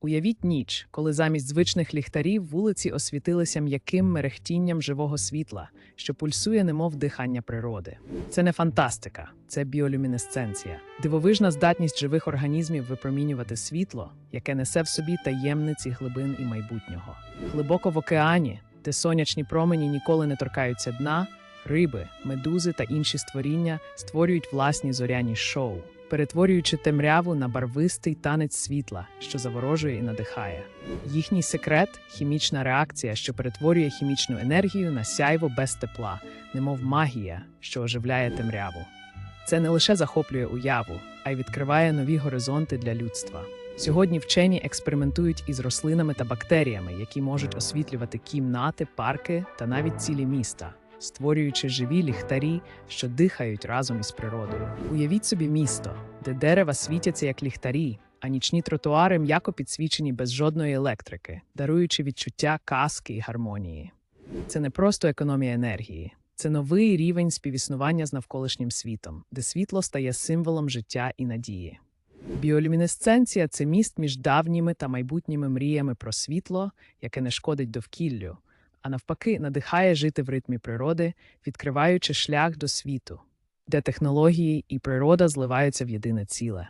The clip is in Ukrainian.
Уявіть ніч, коли замість звичних ліхтарів вулиці освітилися м'яким мерехтінням живого світла, що пульсує, немов дихання природи. Це не фантастика, це біолюмінесценція, дивовижна здатність живих організмів випромінювати світло, яке несе в собі таємниці глибин і майбутнього. Глибоко в океані, де сонячні промені ніколи не торкаються дна, риби, медузи та інші створіння створюють власні зоряні шоу, перетворюючи темряву на барвистий танець світла, що заворожує і надихає. Їхній секрет хімічна реакція, що перетворює хімічну енергію на сяйво без тепла, немов магія, що оживляє темряву. Це не лише захоплює уяву, а й відкриває нові горизонти для людства. Сьогодні вчені експериментують із рослинами та бактеріями, які можуть освітлювати кімнати, парки та навіть цілі міста, створюючи живі ліхтарі, що дихають разом із природою. Уявіть собі місто, де дерева світяться як ліхтарі, а нічні тротуари м'яко підсвічені без жодної електрики, даруючи відчуття казки і гармонії. Це не просто економія енергії, це новий рівень співіснування з навколишнім світом, де світло стає символом життя і надії. Біолюмінесценція це міст між давніми та майбутніми мріями про світло, яке не шкодить довкіллю, а навпаки, надихає жити в ритмі природи, відкриваючи шлях до світу, де технології і природа зливаються в єдине ціле.